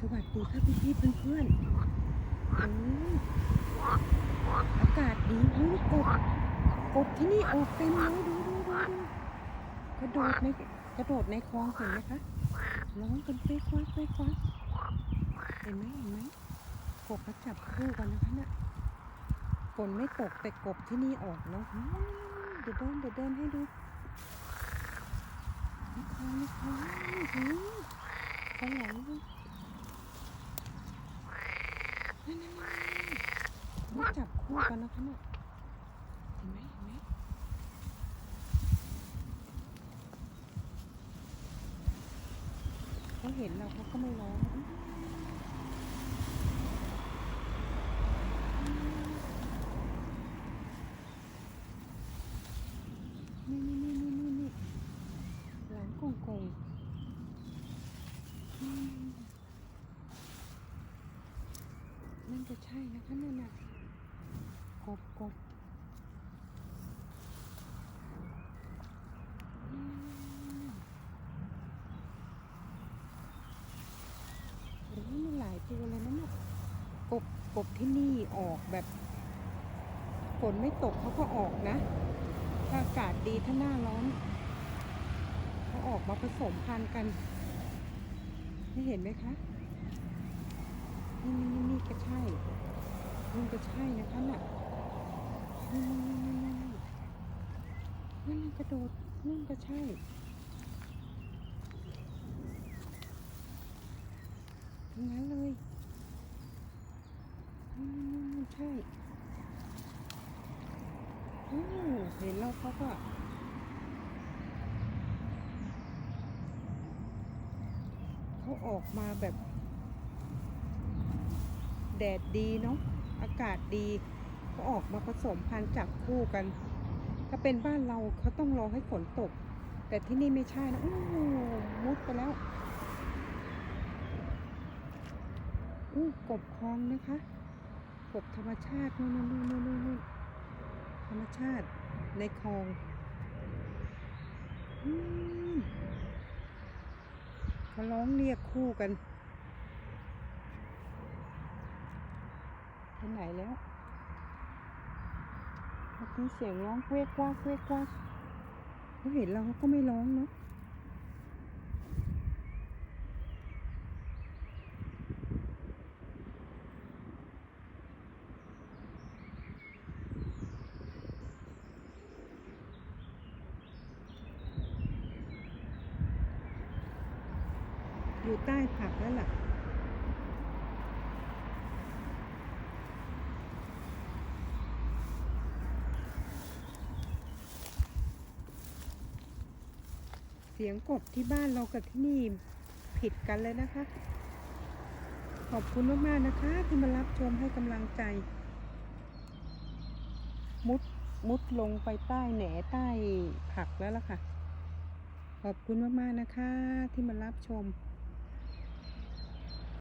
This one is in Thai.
สวัสดีค่ะพี่พี่ๆเพื่อนๆโอ้ยอากาศดีเฮ้ยกบกบที่นี่ออกเต็มเลยดูดูดูดูกระโดดในกระโดดในคลองเห็นไหมคะร้องกันเฟ้คว้าเฟ้คว้าเห็นไหมเห็นไหมกบมาจับคู่กันนะคะเนี่ยฝนไม่ตกแต่กบที่นี่ออกแล้วอืมเดี๋ยวเดินเดี๋ยวเดินให้ดูคลองคลองอืมคลองไหลเลย นั่นนั่นนั่น มาจับคู่กันนะคะเนี่ยเห็นไหมเห็นไหมเขาเห็นเราเขาก็ไม่ร้องนี่นี่นี่นี่นี่นี่หลานกงกงนั่นจะใช่นะคะนั่นน่ะ บกบโอ้มันหลายตัวเลยนะเนี่ยกบกบที่นี่ออกแบบฝนไม่ตกเขาก็ออกนะ ถ้าอากาศดีถ้าหน้าร้อนเขาออกมาผสมพันธุ์กัน นี่เห็นไหมคะ นี่นี่นี่นี่ก็ใช่นี่ก็ใช่นะคะน่ะ นี่นี่นี่นี่นี่นั่นกระโดดนั่นก็ใช่ทั้งนั้นเลยนี่นี่นี่นี่ใช่โอ้เห็นแล้วเขาก็เขาออกมาแบบ แดดดีเนาะอากาศดี ก็ออกมาผสมพันธุ์จับคู่กัน ถ้าเป็นบ้านเราเขาต้องรอให้ฝนตก แต่ที่นี่ไม่ใช่นะอู้มุดไปแล้วอู้กบคลองนะคะกบธรรมชาตินู่นนู่นนู่นนู่นธรรมชาติในคลองอืมเขาร้องเรียกคู่กันไปไหนแล้ว มีเสียงร้องเวกว่าเวกว่าเขาเห็นเราเขาก็ไม่ร้องเนาะอยู่ใต้ผักแล้วล่ะ สียงกบที่บ้านเรากับที่นี่ผิดกันเลยนะคะ ขอบคุณมากๆนะคะ ที่มารับชมให้กำลังใจ มุดมุดลงไปใต้แหนใต้ผักแล้วล่ะค่ะ ขอบคุณมากๆนะคะที่มารับชม